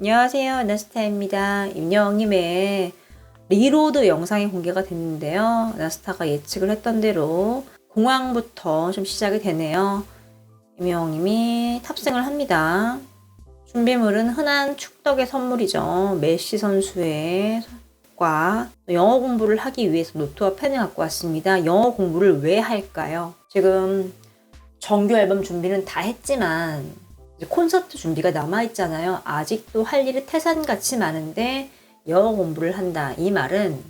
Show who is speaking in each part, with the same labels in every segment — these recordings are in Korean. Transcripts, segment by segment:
Speaker 1: 안녕하세요. 나스타입니다. 임영님의 리로드 영상이 공개가 됐는데요. 나스타가 예측을 했던 대로 공항부터 좀 시작이 되네요. 임영님이 탑승을 합니다. 준비물은 흔한 축덕의 선물이죠. 메시 선수의 과 영어 공부를 하기 위해서 노트와 펜을 갖고 왔습니다. 영어 공부를 왜 할까요? 지금 정규 앨범 준비는 다 했지만 콘서트 준비가 남아 있잖아요. 아직도 할 일이 태산같이 많은데 영어 공부를 한다. 이 말은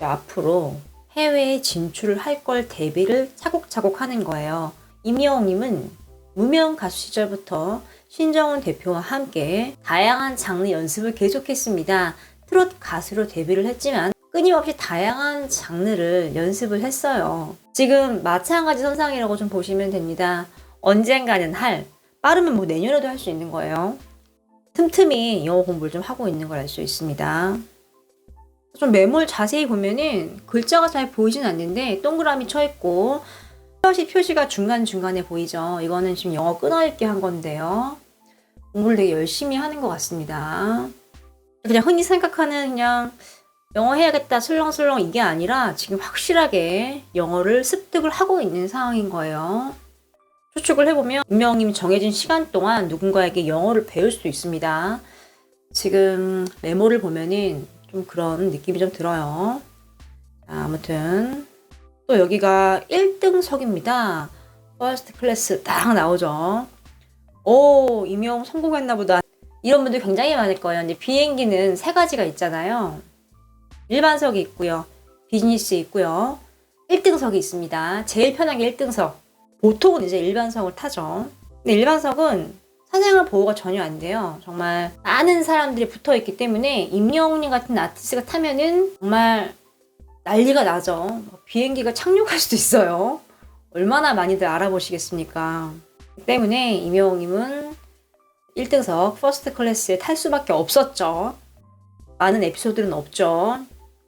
Speaker 1: 앞으로 해외에 진출을 할 걸 대비를 차곡차곡 하는 거예요. 임영웅님은 무명 가수 시절부터 신정훈 대표와 함께 다양한 장르 연습을 계속했습니다. 트롯 가수로 데뷔를 했지만 끊임없이 다양한 장르를 연습을 했어요. 지금 마찬가지 선상이라고 좀 보시면 됩니다. 언젠가는 할, 빠르면 뭐 내년에도 할 수 있는 거예요. 틈틈이 영어 공부를 좀 하고 있는 걸 알 수 있습니다. 좀 메모를 자세히 보면은 글자가 잘 보이진 않는데 동그라미 쳐 있고 표시 표시가 중간중간에 보이죠. 이거는 지금 영어 끊어읽기 한 건데요. 공부를 되게 열심히 하는 것 같습니다. 그냥 흔히 생각하는 그냥 영어 해야겠다 슬렁슬렁 이게 아니라 지금 확실하게 영어를 습득을 하고 있는 상황인 거예요. 추측을 해보면 운명님이 정해진 시간 동안 누군가에게 영어를 배울 수 있습니다. 지금 메모를 보면은 좀 그런 느낌이 좀 들어요. 자, 아무튼 또 여기가 1등석입니다. 퍼스트 클래스 딱 나오죠. 오, 임영 성공했나 보다. 이런 분들 굉장히 많을 거예요. 근데 비행기는 세 가지가 있잖아요. 일반석이 있고요. 비즈니스 있고요. 1등석이 있습니다. 제일 편하게 1등석. 보통은 이제 일반석을 타죠. 근데 일반석은 사생활 보호가 전혀 안 돼요. 정말 많은 사람들이 붙어 있기 때문에 임영웅님 같은 아티스트가 타면은 정말 난리가 나죠. 비행기가 착륙할 수도 있어요. 얼마나 많이들 알아보시겠습니까? 때문에 임영웅님은 1등석 퍼스트 클래스에 탈 수밖에 없었죠. 많은 에피소드는 없죠.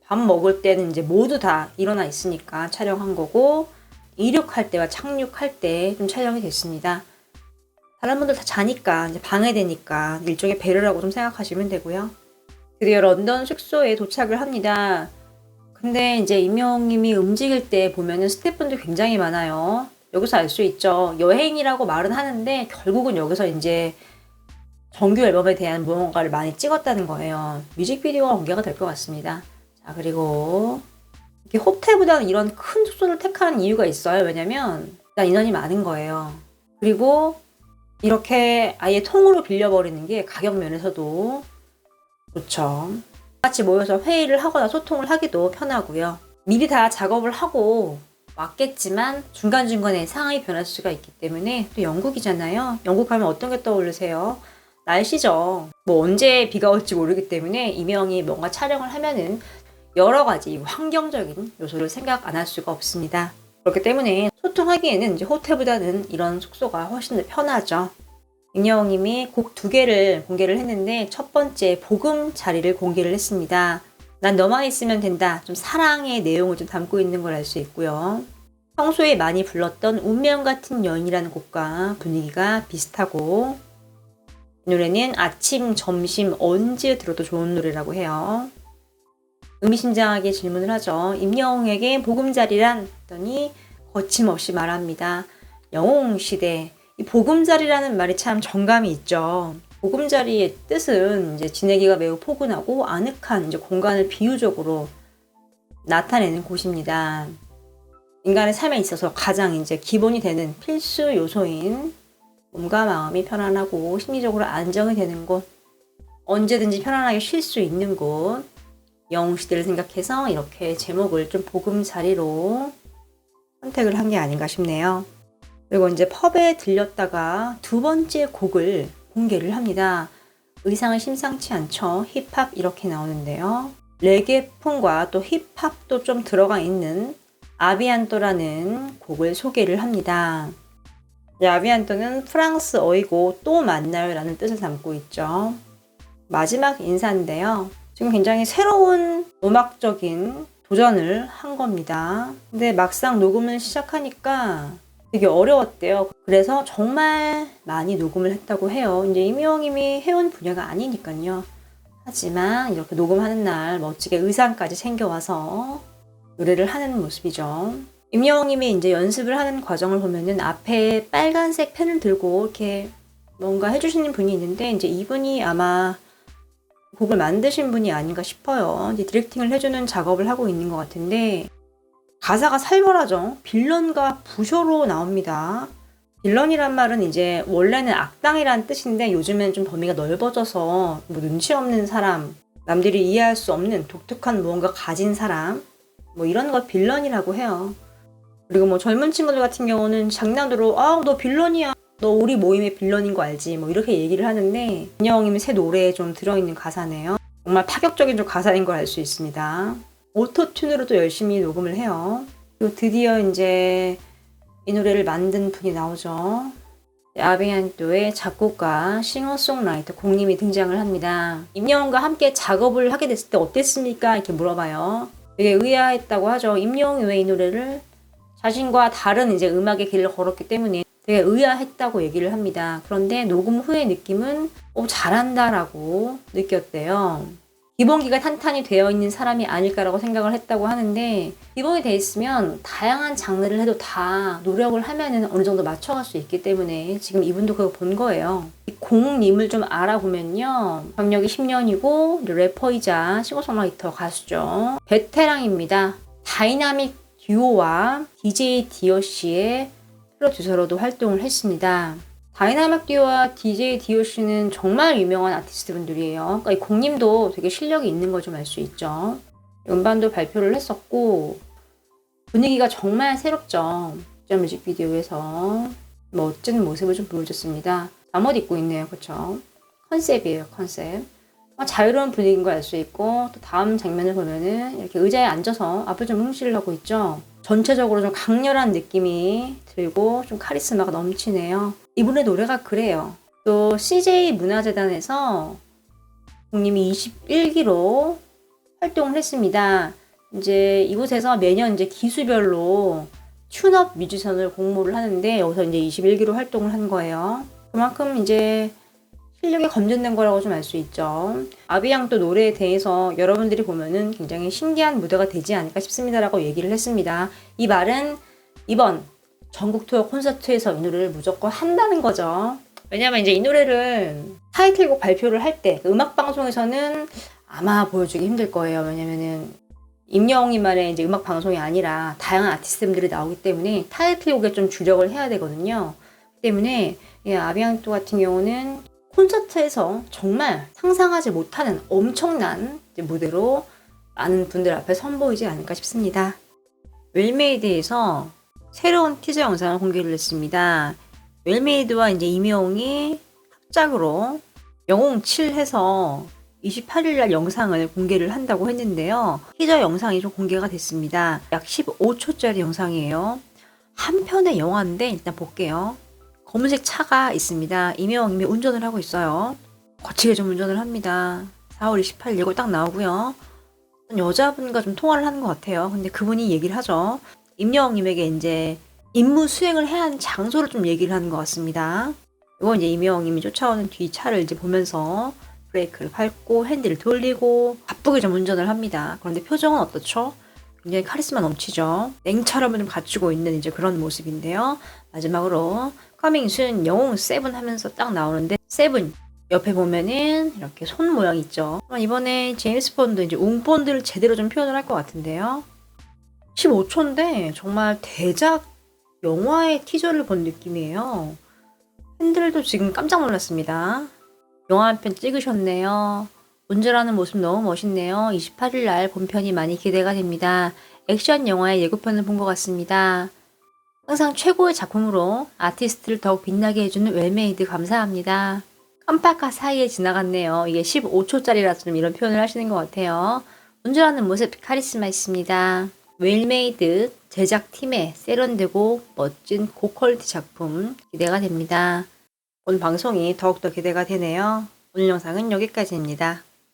Speaker 1: 밥 먹을 때는 이제 모두 다 일어나 있으니까 촬영한 거고 이륙할 때와 착륙할 때 좀 촬영이 됐습니다. 다른 분들 다 자니까 이제 방해되니까 일종의 배려라고 좀 생각하시면 되고요. 드디어 런던 숙소에 도착을 합니다. 근데 이제 임영님이 움직일 때 보면은 스태프분들 굉장히 많아요. 여기서 알 수 있죠. 여행이라고 말은 하는데 결국은 여기서 이제 정규 앨범에 대한 무언가를 많이 찍었다는 거예요. 뮤직비디오가 공개가 될 것 같습니다. 자, 그리고 이렇게 호텔보다는 이런 큰 숙소를 택하는 이유가 있어요. 왜냐면 일단 인원이 많은 거예요. 그리고 이렇게 아예 통으로 빌려버리는 게 가격 면에서도 좋죠. 같이 모여서 회의를 하거나 소통을 하기도 편하고요. 미리 다 작업을 하고 왔겠지만 중간중간에 상황이 변할 수가 있기 때문에 또 영국이잖아요. 영국 가면 어떤 게 떠오르세요? 날씨죠. 뭐 언제 비가 올지 모르기 때문에 이명이 뭔가 촬영을 하면은 여러 가지 환경적인 요소를 생각 안 할 수가 없습니다. 그렇기 때문에 소통하기에는 이제 호텔보다는 이런 숙소가 훨씬 더 편하죠. 임영님이 곡 두 개를 공개를 했는데 첫 번째 복음 자리를 공개를 했습니다. 난 너만 있으면 된다. 좀 사랑의 내용을 좀 담고 있는 걸 알 수 있고요. 평소에 많이 불렀던 운명 같은 여인이라는 곡과 분위기가 비슷하고 이 노래는 아침, 점심 언제 들어도 좋은 노래라고 해요. 의미심장하게 질문을 하죠. 임영웅에게 보금자리란 했더니 거침없이 말합니다. 영웅 시대. 이 보금자리라는 말이 참 정감이 있죠. 보금자리의 뜻은 이제 지내기가 매우 포근하고 아늑한 이제 공간을 비유적으로 나타내는 곳입니다. 인간의 삶에 있어서 가장 이제 기본이 되는 필수 요소인 몸과 마음이 편안하고 심리적으로 안정이 되는 곳, 언제든지 편안하게 쉴 수 있는 곳, 영웅 시대를 생각해서 이렇게 제목을 좀 보금자리로 선택을 한 게 아닌가 싶네요. 그리고 이제 펍에 들렸다가 두 번째 곡을 공개를 합니다. 의상은 심상치 않죠. 힙합 이렇게 나오는데요. 레게풍과 또 힙합도 좀 들어가 있는 아비안토라는 곡을 소개를 합니다. 아비안토는 프랑스어이고 또 만나요 라는 뜻을 담고 있죠. 마지막 인사인데요. 지금 굉장히 새로운 음악적인 도전을 한 겁니다. 근데 막상 녹음을 시작하니까 되게 어려웠대요. 그래서 정말 많이 녹음을 했다고 해요. 이제 임영님이 해온 분야가 아니니까요. 하지만 이렇게 녹음하는 날 멋지게 의상까지 챙겨와서 노래를 하는 모습이죠. 임영님이 이제 연습을 하는 과정을 보면은 앞에 빨간색 펜을 들고 이렇게 뭔가 해주시는 분이 있는데 이제 이분이 아마 곡을 만드신 분이 아닌가 싶어요. 디렉팅을 해주는 작업을 하고 있는 것 같은데 가사가 살벌하죠. 빌런과 부셔로 나옵니다. 빌런이란 말은 이제 원래는 악당이란 뜻인데 요즘엔 좀 범위가 넓어져서 뭐 눈치 없는 사람, 남들이 이해할 수 없는 독특한 무언가 가진 사람, 뭐 이런 걸 빌런이라고 해요. 그리고 뭐 젊은 친구들 같은 경우는 장난으로 아 너 빌런이야. 너 우리 모임의 빌런인 거 알지? 뭐 이렇게 얘기를 하는데 인형님의 새 노래에 좀 들어있는 가사네요. 정말 파격적인 좀 가사인 걸 알 수 있습니다. 오토튠으로도 열심히 녹음을 해요. 그리고 드디어 이제 이 노래를 만든 분이 나오죠. 아베안토의 작곡가, 싱어송라이터 공님이 등장을 합니다. 임영웅과 함께 작업을 하게 됐을 때 어땠습니까? 이렇게 물어봐요. 되게 의아했다고 하죠. 임영웅이 왜 이 노래를 자신과 다른 이제 음악의 길을 걸었기 때문에 되게 의아했다고 얘기를 합니다. 그런데 녹음 후의 느낌은 오 잘한다라고 느꼈대요. 기본기가 탄탄히 되어 있는 사람이 아닐까라고 생각을 했다고 하는데 기본이 돼 있으면 다양한 장르를 해도 다 노력을 하면은 어느 정도 맞춰갈 수 있기 때문에 지금 이분도 그거 본 거예요. 이 공님을 좀 알아보면요. 경력이 10년이고 래퍼이자 싱어송라이터 가수죠. 베테랑입니다. 다이나믹 듀오와 DJ 디오씨의 프로듀서로도 활동을 했습니다. 다이나믹 듀오와 DJ 디오씨는 정말 유명한 아티스트 분들이에요. 그러니까 이 공님도 되게 실력이 있는 걸 좀 알 수 있죠. 음반도 발표를 했었고 분위기가 정말 새롭죠. 전 뮤직비디오에서 멋진 모습을 좀 보여줬습니다. 잠옷 입고 있네요. 그렇죠? 컨셉이에요. 컨셉. 어, 자유로운 분위기인 걸 알 수 있고 또 다음 장면을 보면은 이렇게 의자에 앉아서 앞을 좀 흥실을 하고 있죠. 전체적으로 좀 강렬한 느낌이 들고 좀 카리스마가 넘치네요. 이분의 노래가 그래요. 또 CJ 문화재단에서 국님이 21기로 활동을 했습니다. 이제 이곳에서 매년 이제 기수별로 튠업 뮤지션을 공모를 하는데 여기서 이제 21기로 활동을 한 거예요. 그만큼 이제 실력이 검증된 거라고 좀 알 수 있죠. 아비양또 노래에 대해서 여러분들이 보면은 굉장히 신기한 무대가 되지 않을까 싶습니다라고 얘기를 했습니다. 이 말은 이번 전국 투어 콘서트에서 이 노래를 무조건 한다는 거죠. 왜냐면 이제 이 노래를 타이틀곡 발표를 할 때 음악 방송에서는 아마 보여주기 힘들 거예요. 왜냐면은 임영웅이만의 이제 음악 방송이 아니라 다양한 아티스트들이 나오기 때문에 타이틀곡에 좀 주력을 해야 되거든요. 때문에 예, 아비앙토 같은 경우는 콘서트에서 정말 상상하지 못하는 엄청난 무대로 많은 분들 앞에 선보이지 않을까 싶습니다. 웰메이드에서 새로운 티저 영상을 공개를 했습니다. 웰메이드와 이제 이명웅이 합작으로 영웅 7 해서 28일 날 영상을 공개를 한다고 했는데요. 티저 영상이 좀 공개가 됐습니다. 약 15초짜리 영상이에요. 한 편의 영화인데 일단 볼게요. 검은색 차가 있습니다. 이명웅님이 운전을 하고 있어요. 거치게 좀 운전을 합니다. 4월 28일 예고 딱 나오고요. 여자분과 좀 통화를 하는 것 같아요. 근데 그분이 얘기를 하죠. 임영웅님에게 이제 임무 수행을 해야 하는 장소를 좀 얘기를 하는 것 같습니다. 이건 이제 임영웅님이 쫓아오는 뒤 차를 이제 보면서 브레이크를 밟고 핸들을 돌리고 바쁘게 좀 운전을 합니다. 그런데 표정은 어떻죠? 굉장히 카리스마 넘치죠. 냉철함을 좀 갖추고 있는 이제 그런 모습인데요. 마지막으로 커밍순 영웅 세븐 하면서 딱 나오는데 세븐 옆에 보면은 이렇게 손 모양 있죠. 이번에 제임스 본드 이제 웅 본드를 제대로 좀 표현을 할 것 같은데요. 15초인데 정말 대작 영화의 티저를 본 느낌이에요. 팬들도 지금 깜짝 놀랐습니다. 영화 한 편 찍으셨네요. 운전하는 모습 너무 멋있네요. 28일 날 본편이 많이 기대가 됩니다. 액션 영화의 예고편을 본 것 같습니다. 항상 최고의 작품으로 아티스트를 더욱 빛나게 해주는 웰메이드 감사합니다. 깜빡한 사이에 지나갔네요. 이게 15초짜리라서 좀 이런 표현을 하시는 것 같아요. 운전하는 모습 카리스마 있습니다. 웰메이드 제작팀의 세련되고 멋진 고퀄리티 작품 기대가 됩니다. 오늘 방송이 더욱더 기대가 되네요. 오늘 영상은 여기까지입니다.